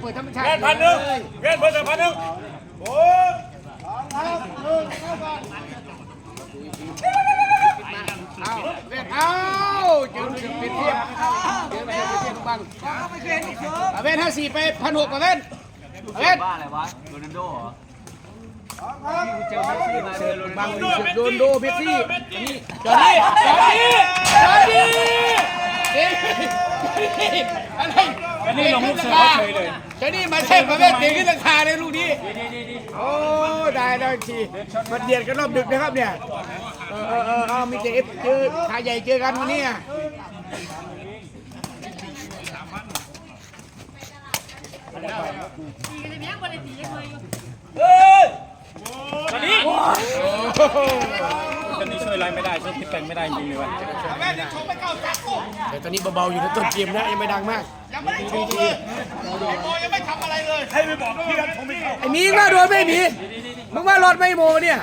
เตี้ยกับถอยเปิดธรรมชาติเรียนพันหนึ่งเรียนเพิ่มเติมพันหนึ่งโอ้ยเอาเล่นเอาเจอเจอเป็นเทียบเจอเป็นเทียบบังเอาเว้นห้าสี่ไปพันหกกับเว้นเอาเว้นบ้าอะไรวะโรนัลโดเหรอบังโดนโดเบสซี่จอนี่จอนี่จอนี่เฮ้ยอะไร อันนี้ลงลูกเสือเฉยเลยจอนี่มาเช่กับเว้นเตะขึ้นราคาเลยลูกนี้ โอ้ได้ได้ทีมันเดียดกันรอบดึกนะครับเนี่ย เออเออเออเอามีเจเอฟเจอขาใหญ่เจอกันวันนี้อะตอนนี้ตอนนี้ช่วยอะไรไม่ได้ช่วยพิษกันไม่ได้จริงเลยวะแต่ตอนนี้เบาๆอยู่ในต้นเกมนะยังไม่ดังมาก ใครไปบอกพี่กันผมไม่เข้าไอ้มีก็โดนไม่มีมึงว่ารอดไม่โมเนี่ย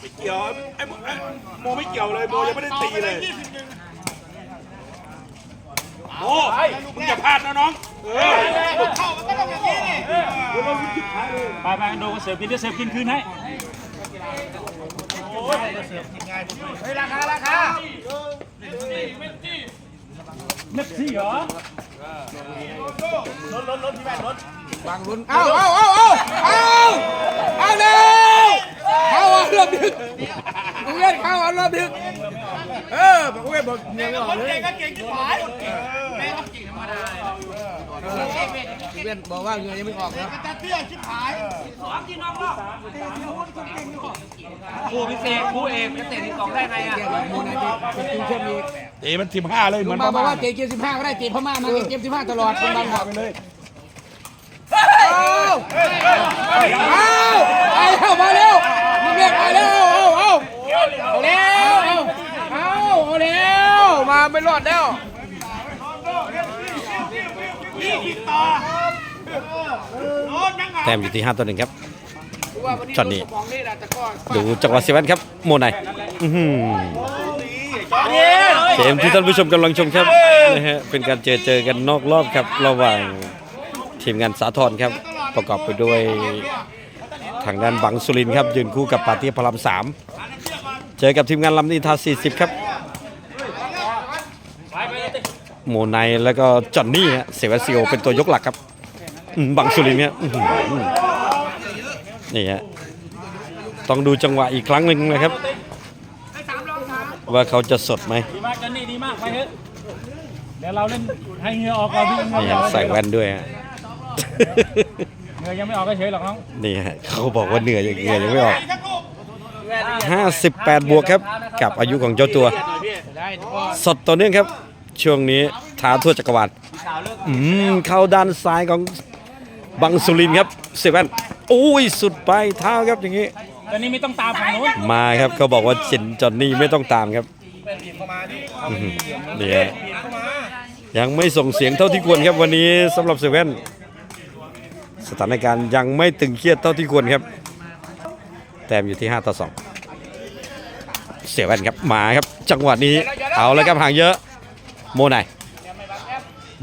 ไม่เกี่ยวไอ้โมไอ้โมไม่เกี่ยวเลยโมยังไม่ได้ตีเลยโอ้มึงอย่าพลาดนะน้องเออไปไปโดนเสือกินจะเสือกินคืนให้เฮ้ยราคาราคา เม็ดซี่เหรอวางลุ้นเอาเอาเอาเอาเอาเอาเร็วเข้าเอารอบดึกมึงเล่นเข้าเอารอบดึกเออบอกเว้ยบอกเงี้ยไม่ออกเลยเก่งที่หายเว้นบอกว่าเงี้ยยังไม่ออกนะครูพิเศษครูเอกจะเตะที่กองได้ไงอะแกแบบมูนาทีเป็นทีมเชื่อมอี เตะมันทีมห้าเลยเหลุมืองนมาบอกบ้าว่าเตะเกมสิบห้าก็ได้เตะพม่ามาเกมสิบห้าตลอดคนบางบอกไปเลยเอาเอาเอามาเร็วมึงเรียกมาเร็วเอาเอาเอาเร็วเอาเอาเอาเร็วมาไม่รอดแล้วแต้มอยู่ที่5ต่อหนึ่งครับจอห์นนี่มองนี่แหละแต่ก็ ดูจังหวะเซเว่นครับโมไนอื้อหือ เกมที่ท่านผู้ชมกำลังชมครับนะฮะเป็นการเจอเจอกันนอกรอบครับระหว่างทีมงานสาทรครับ ประกอบไปด้วยทางด้านบังสุรินทร์ครับ ยืนคู่กับปาเตียพลามสามเจอกับทีมงานลำนีทา 40 ครับโมไนแล้วก็จอห์นนี่ฮะเซเวซิโอเป็นตัวยกหลักครับอืมบังสุรินทร์เนี่ยอื้อหือนี่ฮะต้องดูจังหวะอีกครั้งหนึ่งนะครับ ว่าเขาจะสดไหมดีมากกันนี่ดีมากไปเถอะเดี๋ยวเราเล่นให้เหงื่อออกก่อนพี่เหงื่นี่อฮะใส่แว่นด้วยฮะ เหงื่อยังไม่ออกก็เฉยหรอกน้องนี่ฮะเขาบอกว่าเหนื่อยอย่างเหนื่อยยังไม่ออก 58 บวกครับ กับอายุของเจ้าตัว สดต่อเนื่องครับ ช่วงนี้ท้าทั่วจักรวาลอืมเข้าด้านซ้ายของบังสุรินทร์ครับเซเว่นโอ้ยสุดไปลายเท้าครับอย่างนี้ ตอนนี้ไม่ต้องตามฝั่งนู้นมาครับเขาบอกว่าเจนจอนนี่ไม่ต้องตามครับอื้อหือนี่ฮะยังไม่ส่งเสียงเท่าที่ควรครับวันนี้สำหรับเซเว่นสถานการณ์ยังไม่ตึงเครียดเท่าที่ควรครับ แต้มอยู่ที่ 5 ต่อ 2 เสียแว่นครับมาครับ จังหวะนี้เอาแล้วครับห่างเยอะ โมไน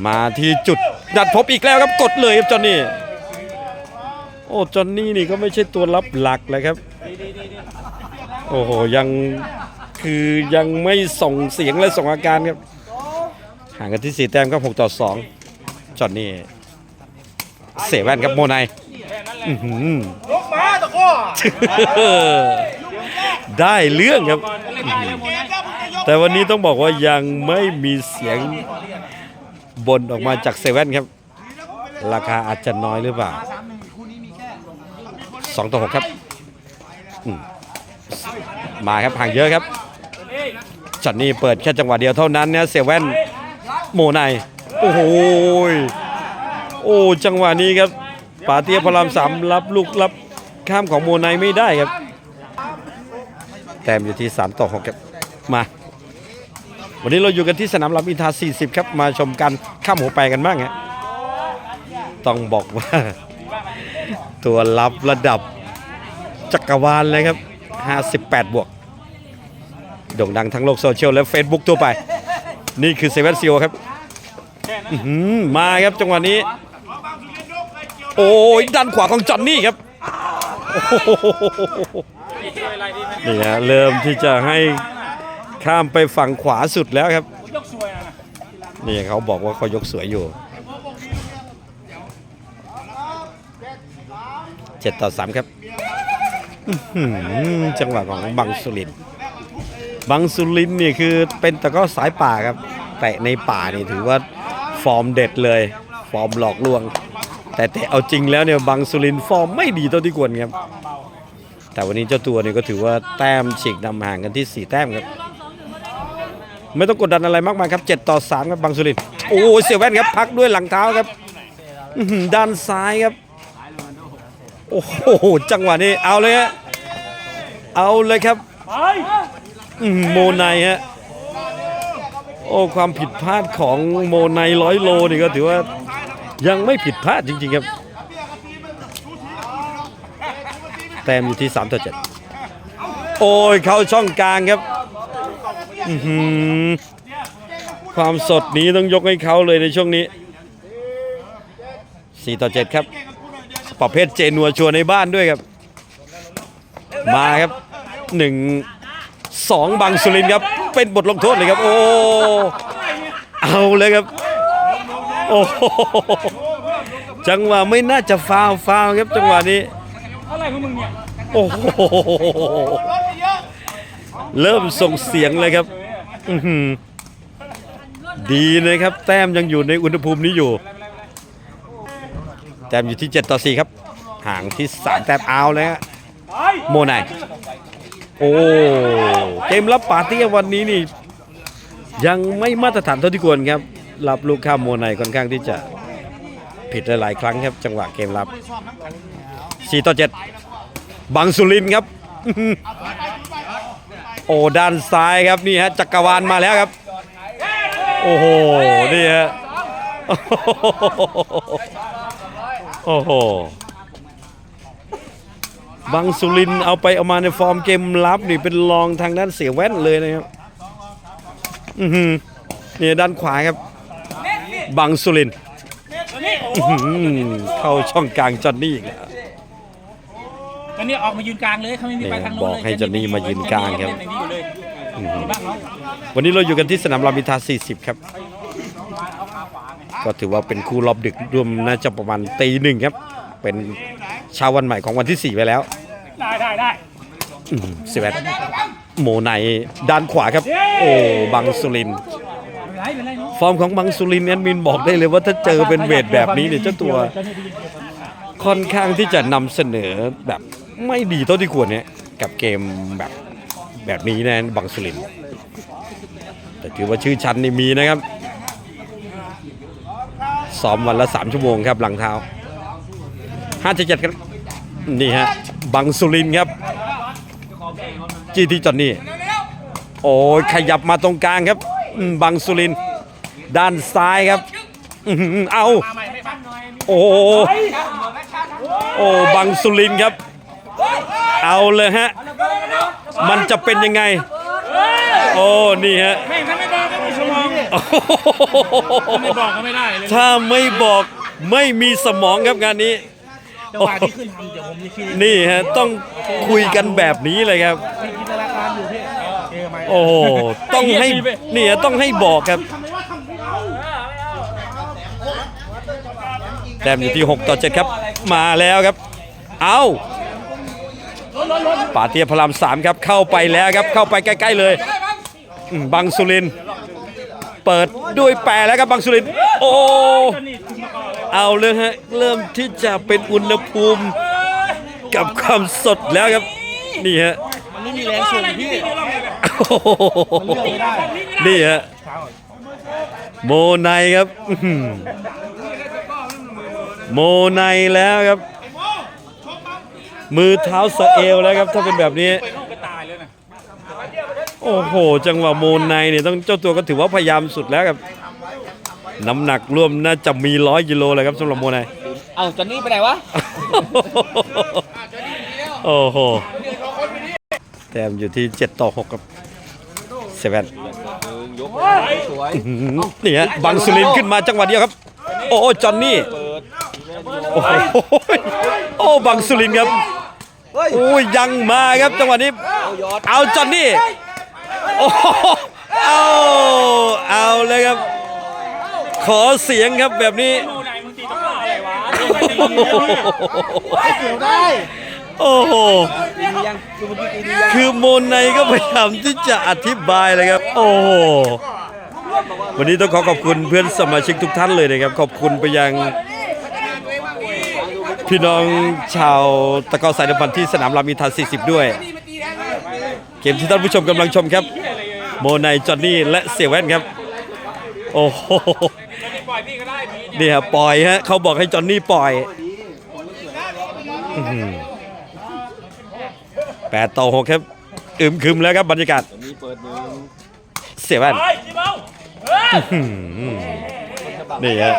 มาที่จุดดัดพบอีกแล้วครับกดเลยครับจอนนี่ โอ้จอนนี่นี่ก็ไม่ใช่ตัวรับหลักเลยครับ โอ้โหยังคือยังไม่ส่งเสียงและส่งอาการครับห่างกันที่4แต้มครับ6ต่อ2จอห์นนี่เสแว่นครับโมไนอื้อหือลกมาตะก้อได้เรื่องครับ แต่วันนี้ต้องบอกว่ายังไม่มีเสียงบนออกมาจากเซเว่นครับ ราคาอาจจะน้อยหรือเปล่า สองต่อหกครับมมาครับห่างเยอะครับจอนนี่เปิดแค่จังหวะเดียวเท่านั้นเนี่ยเซเว่นโมไนโอ้โหโอ้จังหวะนี้ครับปาเตียพระรามสามรับลูกรับข้ามของโมไนไม่ได้ครับ แต้มอยู่ที่ 3 ต่อ6ครับมา วันนี้เราอยู่กันที่สนามลำอินทา 40 ครับ มาชมกันข้ามหัวไปกันบ้างฮะต้องบอกว่า ตัวรับระดับจักรวาลเลยครับ 58 บวก โด่งดังทั้งโลกโซเชียลและ Facebook ทั่วไป นี่คือเซเว่นซีโอครับมาครับจังหวะนี้ โอ้ยด้านขวาของจอนนี่ครับนี่ฮะเริ่มที่จะให้ข้ามไปฝั่งขวาสุดแล้วครับ นี่เขาบอกว่าเขายกสวยอยู่ เจ็ดต่อสามครับจังหวะของบังสุรินบังสุรินนี่คือเป็นตะก้อสายป่าครับแต่ในป่านี่ถือว่าฟอร์มเด็ดเลย ฟอร์มหลอกลวง แต่แต่เอาจริงแล้วเนี่ยบังสุรินฟอร์มไม่ดีเท่าที่ควรครับ แต่วันนี้เจ้าตัวเนี่ยก็ถือว่าแต้มฉีกนำห่างกันที่ 4 แต้มครับ ไม่ต้องกดดันอะไรมากมายครับ 7 ต่อ 3 ครับบางสุรินโอ้เสียแว่นครับพักด้วยหลังเท้าครับด้านซ้ายครับ โอ้โหจังหวะนี้เอาเลยฮะเอาเลยครับโมไนฮะโอ้ความผิดพลาดของโมไนร้อยโลนี่ก็ถือว่ายังไม่ผิดพลาดจริง ๆ ครับ แต้มอยู่ที่ 3 ต่อ 7 โอ้ย เข้าช่องกลางครับอือหือความสดนี้ต้องยกให้เขาเลยในช่วงนี้ 4 ต่อ 7 ครับ ประเภทเจนัวชัวในบ้านด้วยครับ มาครับ1 2บังสุรินครับ เป็นบทลงโทษเลยครับ โอ้เอาเลยครับ โอ้จังหวะไม่น่าจะฟาวฟาวครับจังหวะนี้โอ้โหเริ่มส่งเสียงเลยครับดีนะครับ แต้มยังอยู่ในอุณหภูมินี้อยู่ แต้มอยู่ที่ 7 ต่อ 4 ครับ ห่างที่ 3 แต้มเอาเลยฮะโมไนโอ้เกมรับปาเตี้ยวันนี้นี่ยังไม่มาตรฐานเท่าที่ควรครับรับลูกข้ามโมไนค่อนข้างที่จะผิดหลายๆครั้งครับ จังหวะเกมรับ 4 ต่อ 7 บังสุรินทร์ครับ โอ้ด้านซ้ายครับนี่ฮะจักรวาลมาแล้วครับ โอ้โห นี่ฮะ โอ้โหบังสุรินทร์เอาไปเอามาในฟอร์มเกมรับนี่เป็นรองทางด้านเสียแว่นเลยนะครับอือหือนี่ด้านขวาครับบังสุรินทร์อื้อหือเข้าช่องกลางจอนนี่อีกแล้วตอนนี้ออกมายืนกลางเลยเขาไม่มีไปทางโน้นบอกเลยให้จอนนี่มายืนกลางครับเล่นในนี้อยู่เลยบ้างเนาะวันนี้เราอยู่กันที่สนามรามินทรา40 ครับ ก็ถือว่าเป็นคู่รอบดึกรวมน่าจะประมาณตีหนึ่งครับ เป็นเช้าวันใหม่ของวันที่ 4 ไปแล้วได้ได้ได้สิบเอ็ดโมไนด้านขวาครับ โอ้บังสุรินทร์ไม่ไรเป็นไรเนาะฟอร์มของบังสุรินทร์แอดมินบอกได้เลยว่าถ้าเจอเป็นเวทแบบนี้เนี่ยเจ้าตัว ค่อนข้างที่จะนำเสนอแบบไม่ดีเท่าที่ควรเนี่ยกับเกมแบบแบบนี้นะบังสุรินทร์แต่ถือว่าชื่อชั้นนี่มีนะครับ ซ้อมวันละ 3 ชั่วโมงครับหลังเท้า5 7ครับนี่ฮะบังสุรินครับจีที่จอนนี่โอ้ยขยับมาตรงกลางครับบังสุรินด้านซ้ายครับเอาโอ้โหโอ้บังสุรินครับ เอาเลยฮะ มันจะเป็นยังไง โอ้ นี่ฮะไม่ ถ้าไม่บอกก็ไม่ได้เลยถ้าไม่บอกไม่มีสมองครับงานนี้ จังหวะที่ขึ้นทำเดี๋ยวผมจะคิดนี่ฮะต้องคุยกันแบบนี้เลยครับโอ้โหต้องให้นี่ฮต้องให้บอกครับ แต้มอยู่ที่ 6 ต่อ 7 ครับ มาแล้วครับ เอาป่าเตียพลามสามครับเข้าไปแล้วครับเข้าไปใกล้ ๆ เลยบังสุลิน เปิดด้วยแปรแล้วครับบังสุรินทร์โอ้เอาเลยฮะเริ่มที่จะเป็นอุณหภูมิกับความสดแล้วครับ นี่ฮะมันไม่มีแรงส่งพี่โอ้โหนี่ฮะโมไนครับอื้อหือโมไนแล้วครับ มือเท้าสะเอวแล้วครับ ถ้าเป็นแบบนี้ โอ้โห จังหวะโมไนเนี่ยต้องเจ้าตัวก็ถือว่าพยายามสุดแล้วครับน้ำหนักรวมน่าจะมีร้อยกิโลเลยครับสำหรับโมไนเอาจอนนี่ไปไหนวะ โอ้โหแต้มอยู่ที่ 7 ต่อ6ครับเซเว่นยกสวยนี่ฮะบังสุรินทร์ขึ้นมาจังหวะเดียวครับ โอ้โหจอนนี่โอ้โหโอ้บังสุรินทร์ครับโอ้ยยังมาครับจังหวะนี้ เอาจอนนี่ โอ้โหเอาเอาเลยครับ ขอเสียงครับแบบนี้โอ้โหคือโมนไนก็พยายามที่จะอธิบายเลยครับ โอ้โห วันนี้ต้องขอขอบคุณเพื่อนสมาชิกทุกท่านเลยนะครับ ขอบคุณไปยังพี่น้องชาวตะกอสายน้ำพันที่สนามรามินทรา40 ด้วย เกมที่ท่านผู้ชมกำลังชมครับ โมไนจอนนี่และเสียแว่นครับ โอ้โหนี่ครับปล่อยฮะเขาบอกให้จอนนี่ปล่อยแปดต่อหกครับอึมครึมแล้วครับบรรยากาศเสียแว่นนี่ฮะ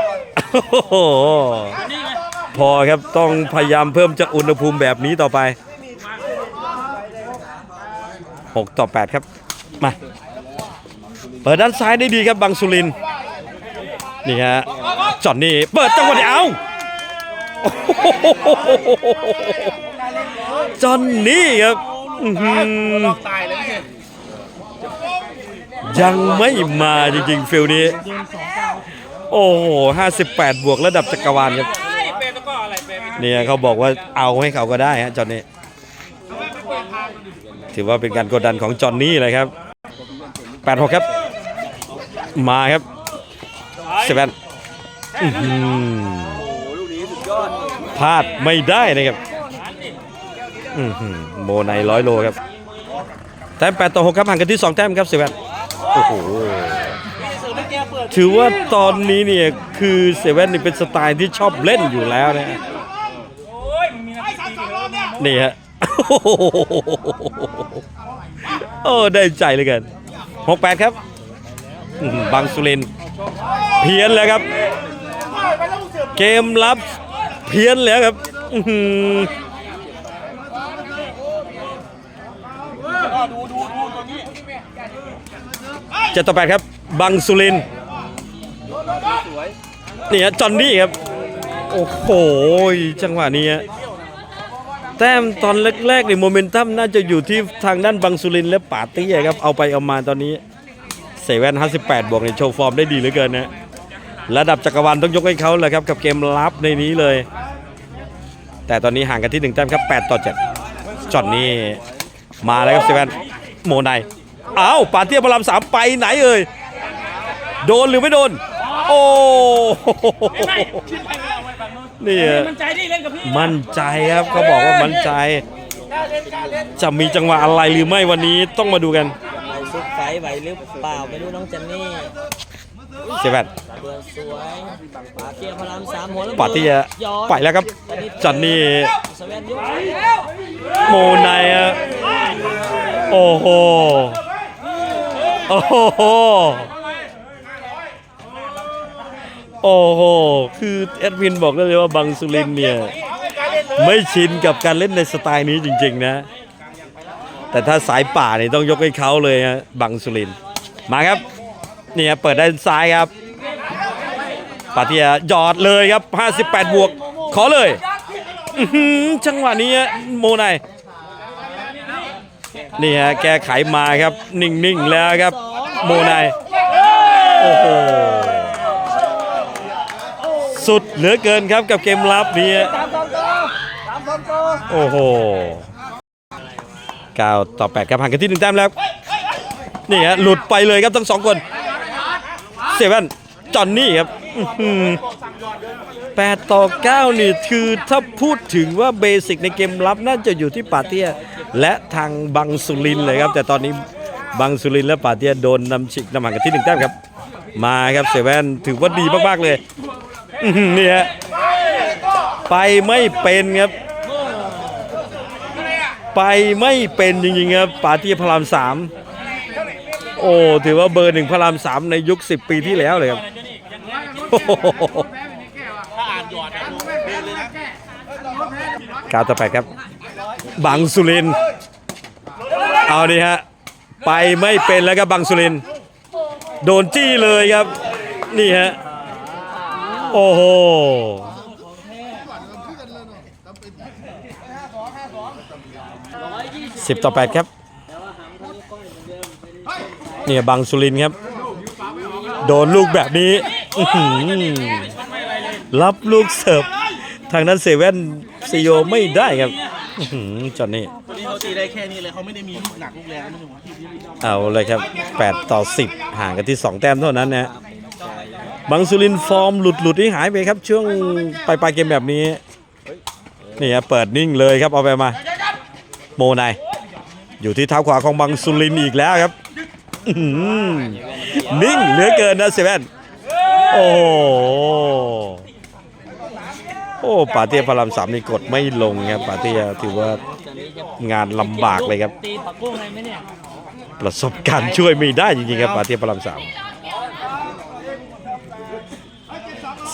พอครับต้องพยายามเพิ่มจากอุณหภูมิแบบนี้ต่อไป 6 ต่อ 8 ครับ มา เปิดด้านซ้ายได้ดีครับบังสุรินนี่ฮะจอนนี่เปิดจังหวะเดียวเอาจอนนี่ครับยังไม่มาจริงๆฟิลนี้ โอ้โห58 บวกระดับจักรวาลครับเป็นตะก้ออะไรเป็นเนี่ยเขาบอกว่าเอาให้เขาก็ได้ฮะจอนนี่ ถือว่าเป็นการกดดันของจอนนี่เลยครับ86ครับ มาครับเซเว่นพลาดไม่ได้นะครับโมไนร้อยโลครับ แต้ม8ต่อ6ครับห่างกันที่2แต้มครับเซเว่นโอ้โหถือว่าตอนนี้เนี่ยคือเซเว่นนี่เป็นสไตล์ที่ชอบเล่นอยู่แล้วนะนี่ฮะ โอ้ได้ใจเลยกันหกแปดครับบังสุรินเพี้ยนแล้วครับ เกมรับเพี้ยนแล้วครับเจ็ดต่อแปดครับ บังสุรินนี่ฮะจอนนี่ครับ โอ้โหจังหวะนี้ฮะ แต้มตอนแรกๆในโมเมนตัมน่าจะอยู่ที่ทางด้านบังสุรินและป่าเตี้ยครับ เอาไปเอามาตอนนี้เซเว่น58บแปดบวกในโชว์ฟอร์มได้ดีเหลือเกินนะระดับจักรวาลต้องยกให้เขาเลยครับ กับเกมรับในนี้เลย แต่ตอนนี้ห่างกันที่1แต้มครับ8ต่อ7จอดนี้มาแล้วครับเซเว่นโมไนอ้าวป่าเตี้ยพระรามสามไปไหนเอ่ยโดนหรือไม่โดน โอ้โห นไปไม่เอาไว้ฝั่งนู้นนี่ฮะมันใจดิเล่นกับพี่มั่นใจครับเขาบอกว่ามั่นใจ จะมีจังหวะอะไรหรือไม่วันนี้ต้องมาดูกันไหวซุปไฟไหวหรือเปล่าไม่รู้น้องเจนนี่เซเว่นเบือสวยปาเตียพระรามสามหัวแล้วปาเตี้ยไปแล้วครับ จันนี่สวีทยุโมไนอะโอ้โหโอ้โห โอ้โห คือแอดมินบอกได้เลยว่าบังสุรินเนี่ย ไม่ชินกับการเล่นในสไตล์นี้จริงๆนะ แต่ถ้าสายป่าเนี่ยต้องยกให้เขาเลยฮะบังสุรินมาครับเนี่ยเปิดด้านซ้ายครับปาเตียหยอดเลยครับ 58 บวก ขอเลยจังหวะนี้โมไนนี่ฮะแก้ไขมาครับ นิ่งๆแล้วครับ โมไนโอ้โห สุดเหลือเกินครับกับเกมลับนี้โอ้โหเก้าต่อแปดครับห่างกันที่หนึ่งแต้มแล้วนี่ฮะหลุดไปเลยครับทั้งสองคนเซเว่นจอนนี่ครับแปดต่อเก้านี่คือถ้าพูดถึงว่าเบสิกในเกมรับน่าจะอยู่ที่ปาเตียและทางบังสุรินเลยครับ แต่ตอนนี้บังสุรินและปาเตียโดนนำฉิกนำห่างกันที่หนึ่งแต้มครับ มาครับเซเว่นถือว่าดีมากๆเลย นี่ฮะไปไม่เป็นครับ ไปไม่เป็นจริงๆครับปาเตียพระรามสามโอ้ถือว่าเบอร์หนึ่งพระรามสามในยุค10ปีที่แล้วเลยครับก้าวต่อไปครับบังสุรินเอาดิฮะไปไม่เป็นแล้วครับบังสุรินโดนจี้เลยครับ นี่ฮะ โอ้โหสิบต่อแปดครับเนี่ยบังสุรินทร์ครับ โดนลูกแบบนี้อื้อหือรับลูกเสิร์ฟทางนั้นเซเว่นซีโอไม่ได้ครับอื้อหือจอนนี่นี่เขาตีได้แค่นี้เลยเขาไม่ได้มีลูกหนักลูกแรงไม่ถึงที่ที่เอาเลยครับ 8 ต่อ 10 ห่างกันที่ 2 แต้มเท่านั้นนะ บังสุรินฟอร์มหลุดหลุดที่หายไปครับ ช่วงปลายปลายเกมแบบนี้นี่ครับเปิดนิ่งเลยครับเอาไปมา โมนายอยู่ที่เท้าขวาของบังสุรินอีกแล้วครับนิ่งเหลือเกินนะเซเว่นโอ้โอ้ปาเตียพารามสามนี่กดไม่ลงครับปาเตียถือว่างานลำบากเลยครับตีปักกุ้งเลยไหมเนี่ยประสบการณ์ช่วยไม่ได้จริงๆครับปาเตียพลัมสาม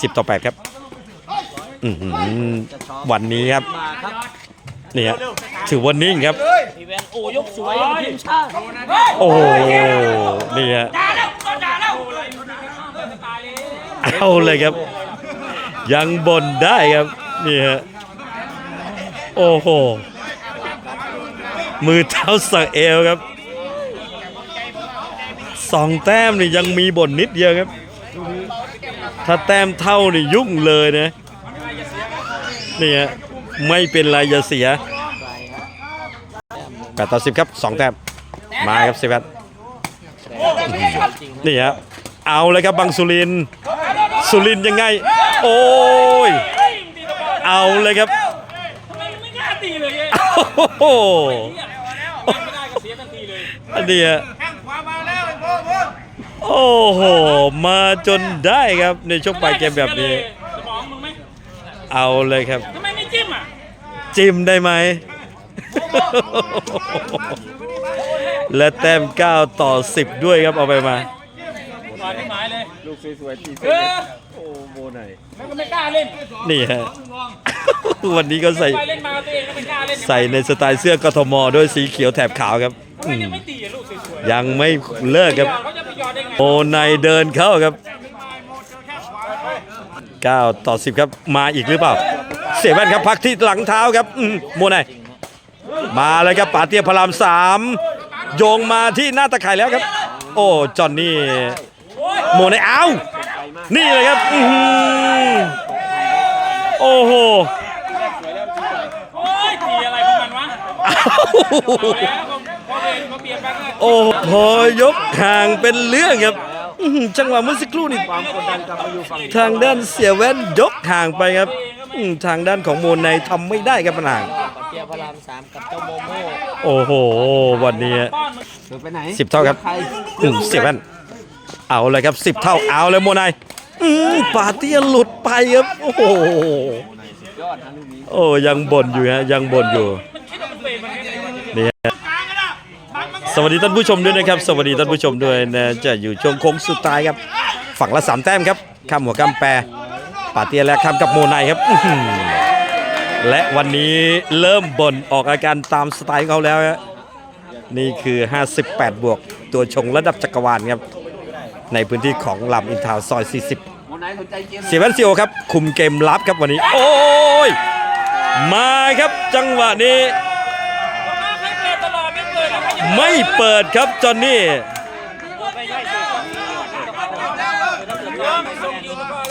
สิบต่อแปดครับอื้อหือวันนี้ครับมาครับนี่ฮะถือว่านิ่งครับ พี่แวนโอ้ยกสวยทีมชาติโอ้โหนี่ฮะเอาเลยครับ ยังบ่นได้ครับ นี่ฮะโอ้โห มือเท้าสะเอวครับสองแต้มนี่ยังมีบ่นนิดเดียวครับ ถ้าแต้มเท่านี่ยุ่งเลยนะนี่ฮะไม่เป็นไรอย่าเสียแปดต่อสิบครับสองแต้มมาครับเซเว่นนี่ฮะเอาเลยครับบังสุรินทร์สุรินทร์ยังไง โอ้ย เอาเลยครับไม่กล้าตีเลยเองโอ้โหไม่ได้ก็เสียทันทีเลยอันเนี้ย โอ้โห มาจนได้ครับในช่วงปลายเกมแบบนี้ สมองมึงไหมเอาเลยครับ ทำไมไม่จิ้มอะจิ้มได้ไหม และแต้ม 9 ต่อ 10 ด้วยครับเอาไปมาต่อยไม่หมายเลย ลูกสวยๆตีเออโอ้โบไหนแล้วก็ไม่กล้าเล่นนี่ฮะ วันนี้ก็ใส่ไปเล่นมาตัวเองแล้วไม่กล้าเล่นใส่ในสไตล์เสื้อกทมด้วยสีเขียวแถบขาวครับทำไมยังไม่ตีอะลูกสวยยังไม่เลิกๆครับ เขาจะ โอไนเดินเข้าครับ 9 ต่อ 10 ครับ มาอีกหรือเปล่า เสียแว่นครับพักที่หลังเท้าครับอืมโมไนมาเลยครับป่าเตียพระรามสามโยงมาที่หน้าตะข่ายแล้วครับ โอ้จอนนี่โมไนเอานี่เลยครับอื้อหือโอ้โห โอ้ยตีอะไรของมันวะแล้วผมพอเองเขาเปลี่ยนไปก็โอ้โหพอยกห่างเป็นเรื่องครับอื้อหือจังหวะเมื่อสักครู่นี่ทางด้านเสียแว่นยกห่างไปครับอื้อทางด้านของโมไนทำไม่ได้ครับปัญหาปักเกียร์พระรามสามกับเจ้าโมโม่โอ้โห วันนี้ป้อนมึงไปไหนสิบเท่าครับอืมเสียแว่นเอาเลยครับสิบเท่าเอาเลยโมนายอืมปาเตียหลุดไปครับโอ้โหโอ้ยังบ่นอยู่ฮะยังบ่นอยู่มันคิดว่ามันเปรตมันไงนี่ฮะ สวัสดีท่านผู้ชมด้วยนะครับ สวัสดีท่านผู้ชมด้วยนะจะอยู่ช่วงโค้งสุดท้ายครับ ฝั่งละสามแต้มครับข้ามหัวข้ามแปรปาเตียและข้ามกับโมนายครับอื้อหือและวันนี้เริ่มบ่นออกอาการตามสไตล์ของเขาแล้วฮะนี่คือ 58 บวก ตัวชงระดับจักรวาลครับ ในพื้นที่ของลำอินทาวน์ซอย 40โมนายสนใจเกมเสียแวนซิโอครับ คุมเกมรับครับวันนี้ โอ้ย มาครับจังหวะนี้ ไม่เปิดครับจอนนี่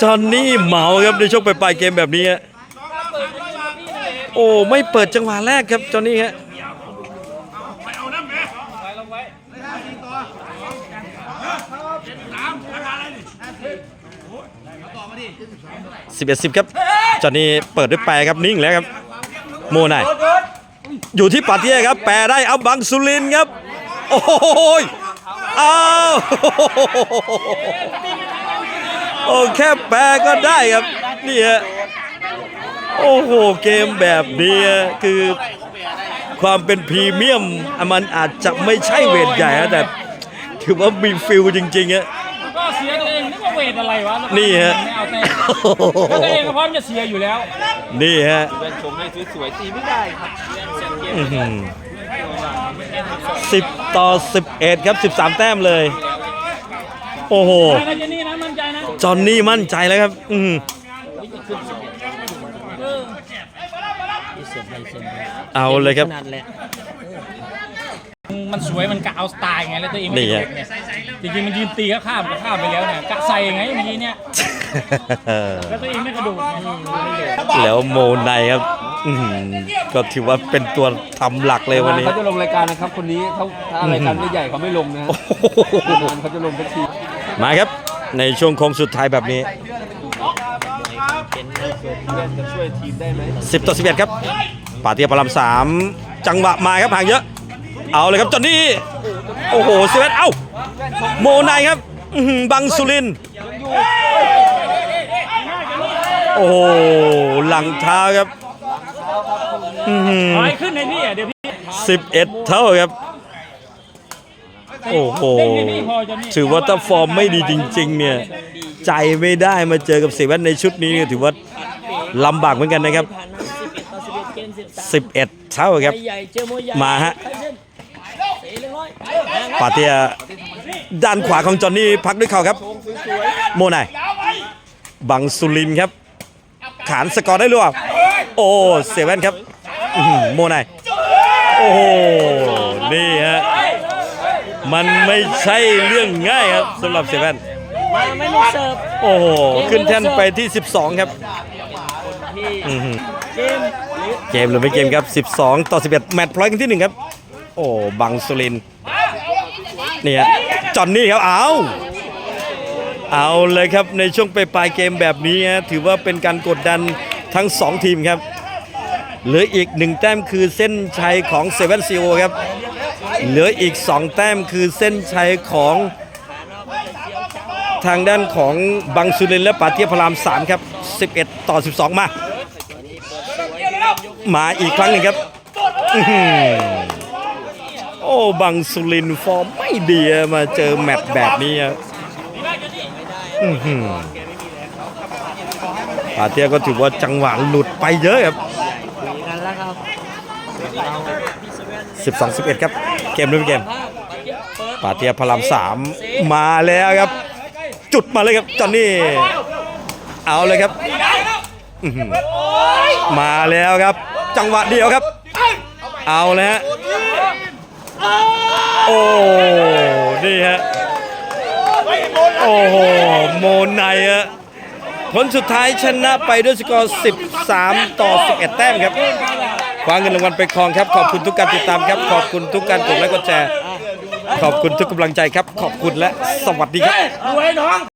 จอนนี่เหมาครับในช่วงปลายเกมแบบนี้โอ้ไม่เปิดจังหวะแรกครับจอนนี่ฮะสิบเอ็ดสิบครับจอนนี่เปิดด้วยแปรครับนิ่งแล้วครับโมไนาย อยู่ที่ปาเทียครับ แปรได้เอาบังสุรินทร์ครับ โอ้ยอ้าวโอ้แค่แปรก็ได้ครับนี่ฮะโอ้โหเกมแบบนี้คือความเป็นพรีเมียมอะมันอาจจะไม่ใช่เวทใหญ่นะแต่ถือว่ามีฟิลจริงๆอะก็เสียตัวเองนึกว่าเวทอะไรวะแล้วก็นี่ฮะไม่เอาแต่แล้วตัวเองก็พร้อมจะเสียอยู่แล้ว นี่ฮะเป็นชมให้สวยๆตีไม่ได้ครับ สิบต่อสิบเอ็ดครับสิบสามแต้มเลย โอ้โหใจนะเจนี่นะมั่นใจนะจอห์นนี่มั่นใจแล้วครับ อืมเสร็จเลยเสร็จเลยเอาเลยครับขนาดแหละมันสวยมันกะเอาสไตล์ไงแล้วตัวเองไม่นี่ได้ฮะเก็บเนี่ยจริงๆมันยืนตีก็ข้ามก็ข้ามไปแล้วเนี่ยกะใส่ไงเมื่อกี้เนี่ยแล้วตัวเองไม่กระโดดนี่แล้วโมไนครับ อื้อหือก็ถือว่าเป็นตัวทำหลักเลยวันนี้ เขาจะลงรายการนะครับคนนี้เขาถ้ารายการไม่ใหญ่เขาไม่ลงนะฮะนานเขาจะลงสักที มาครับ ในช่วงโค้งสุดท้ายแบบนี้ จะช่วยทีมได้ไหม10 ต่อ 11 ครับปาเตียพลามสามจังหวะมาครับห่างเยอะ เอาเลยครับจอนนี่โอ้โหเซเว่นเอ้า โมไนครับอื้อหือบังสุรินทร์โอ้โหหลังเท้าครับ อื้อหือถอยขึ้นในพี่อะเดี๋ยวพี่11เท่าครับ โอ้โหเด้งให้พี่พอจะนี่ถือว่าถ้าฟอร์มไม่ดีจริง ๆ เนี่ย ใจไม่ได้มาเจอกับเซเว่นในชุดนี้เนี่ยถือว่าลำบากเหมือนกันนะครับ ผ่านมา11ต่อ11เกม13 11 เท่าครับ ใหญ่เจอมวยใหญ่มาฮะใครเส้นเสียเรียบร้อยปาเตียด้านขวาของจอห์นนี่พักด้วยเข่าครับ โมไนายบังสุรินทร์ครับ ขานสกอร์ได้หรือเปล่าโอ้เซเว่นครับอื้อหือ โมไนายโอ้โห นี่ฮะ มันไม่ใช่เรื่องง่ายครับสำหรับเซเว่นมาไม่มีเสิร์ฟโอ้โห ขึ้นแท่นไปที่ 12 ครับที่อื้อหือเกมหรือเกมหรือไม่เกมครับ 12 ต่อ 11 แมตช์พลอยกันที่หนึ่งครับ โอ้บังสุรินทร์เนี่ยจอนนี่ครับเอาเอาเลยครับในช่วงปลายๆเกมแบบนี้ฮะถือว่าเป็นการกดดันทั้ง 2 ทีมครับ เหลืออีกหนึ่งแต้มคือเส้นชัยของเซเว่นซีโอครับ เหลืออีก2แต้มคือเส้นชัยของทางด้านของบังสุรินและปาเทียพราม3ครับ 11 ต่อ 12 มา มาอีกครั้งหนึ่งครับ โอ้บังสุรินฟอร์มไม่ดีมาเจอแมตช์แบบนี้อะอื้อหือปาเทียก็ถือว่าจังหวะหลุดไปเยอะครับ คุยกันแล้วครับ 12 11 ครับ เกมด้วยเกมภาพเปิดปาเทียพลามสามมาแล้วครับ จุดมาเลยครับจอนนี่เอาเลยครับอื้อหือมาแล้วครับ จังหวะเดียวครับ เอาเลยฮะโอ้นี่ฮะโอ้โหโมไนฮะผลสุดท้ายชนะไปด้วยสกอร์ 13 ต่อ 11 แต้มครับ คว้าเงินรางวัลไปครองครับ ขอบคุณทุกการติดตามครับ ขอบคุณทุกการกดไลค์กดแชร์ ขอบคุณทุกกำลังใจครับ ขอบคุณและสวัสดีครับ